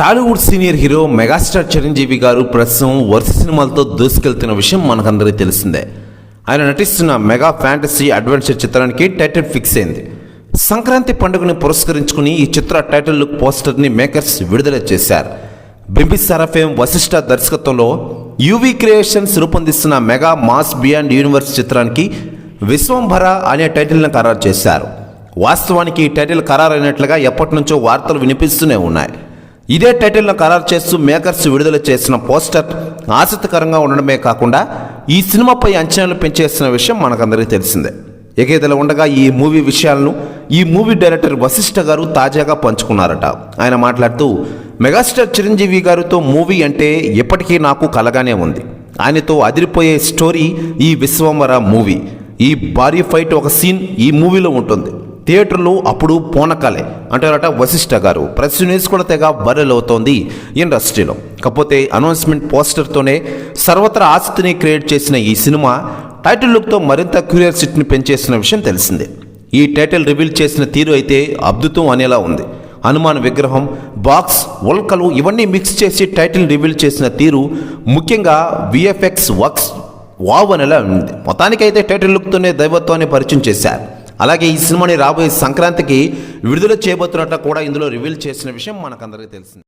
Tollywood senior hero megastar Chiranjeevi garu ప్రస్తుతం వరుస సినిమాలతో దూసుకెళ్తున్న విషయం మనకందరికీ తెలిసిందే. ఆయన నటిస్తున్న మెగా ఫ్యాంటసీ అడ్వెంచర్ చిత్రానికి టైటిల్ ఫిక్స్ అయింది. సంక్రాంతి పండుగను పురస్కరించుకుని ఈ చిత్ర టైటిల్ లుక్ పోస్టర్ని మేకర్స్ విడుదల చేశారు. బింబిసార ఫేమ్ వశిష్ఠ దర్శకత్వంలో యూవీ క్రియేషన్స్ రూపొందిస్తున్న మెగా మాస్ బియాండ్ యూనివర్స్ చిత్రానికి విశ్వంభర అనే టైటిల్ని ఖరారు చేశారు. వాస్తవానికి ఈ టైటిల్ ఖరారైనట్లుగా ఎప్పటి నుంచో వార్తలు వినిపిస్తూనే ఉన్నాయి. ఇదే టైటిల్ను ఖరారు చేస్తూ మేకర్స్ విడుదల చేసిన పోస్టర్ ఆసక్తికరంగా ఉండడమే కాకుండా ఈ సినిమాపై అంచనాలు పెంచేస్తున్న విషయం మనకందరికీ తెలిసిందే. ఇక ఇదిలా ఉండగా ఈ మూవీ విషయాలను ఈ మూవీ డైరెక్టర్ వశిష్ఠ గారు తాజాగా పంచుకున్నారట. ఆయన మాట్లాడుతూ మెగాస్టార్ చిరంజీవి గారితో మూవీ అంటే ఇప్పటికీ నాకు కలగానే ఉంది. ఆయనతో అదిరిపోయే స్టోరీ ఈ విశ్వంవర మూవీ. ఈ భారీ ఫైట్ ఒక సీన్ ఈ మూవీలో ఉంటుంది. థియేటర్లు అప్పుడు పోనకాలే. అంటారట వశిష్ఠ గారు. ప్రెస్ న్యూస్ కూడా తెగ వైరల్ అవుతోంది ఇండస్ట్రీలో. కాకపోతే అనౌన్స్మెంట్ పోస్టర్తోనే సర్వత్రా ఆసక్తిని క్రియేట్ చేసిన ఈ సినిమా టైటిల్ లుక్తో మరింత క్యూరియాసిటీని పెంచేసిన విషయం తెలిసిందే. ఈ టైటిల్ రివీల్ చేసిన తీరు అయితే అద్భుతం అనేలా ఉంది. హనుమాన్ విగ్రహం బాక్స్ ఉల్కలు ఇవన్నీ మిక్స్ చేసి టైటిల్ రివీల్ చేసిన తీరు ముఖ్యంగా విఎఫ్ఎక్స్ వర్క్స్ వావ్ అనేలా ఉంది. మొత్తానికైతే టైటిల్ లుక్తోనే దైవత్వాన్ని పరిచయం చేశారు. అలాగే ఈ సినిమాని రాబోయే సంక్రాంతికి విడుదల చేయబోతున్నట్టు కూడా ఇందులో రివీల్ చేసిన విషయం మనకందరికీ తెలిసింది.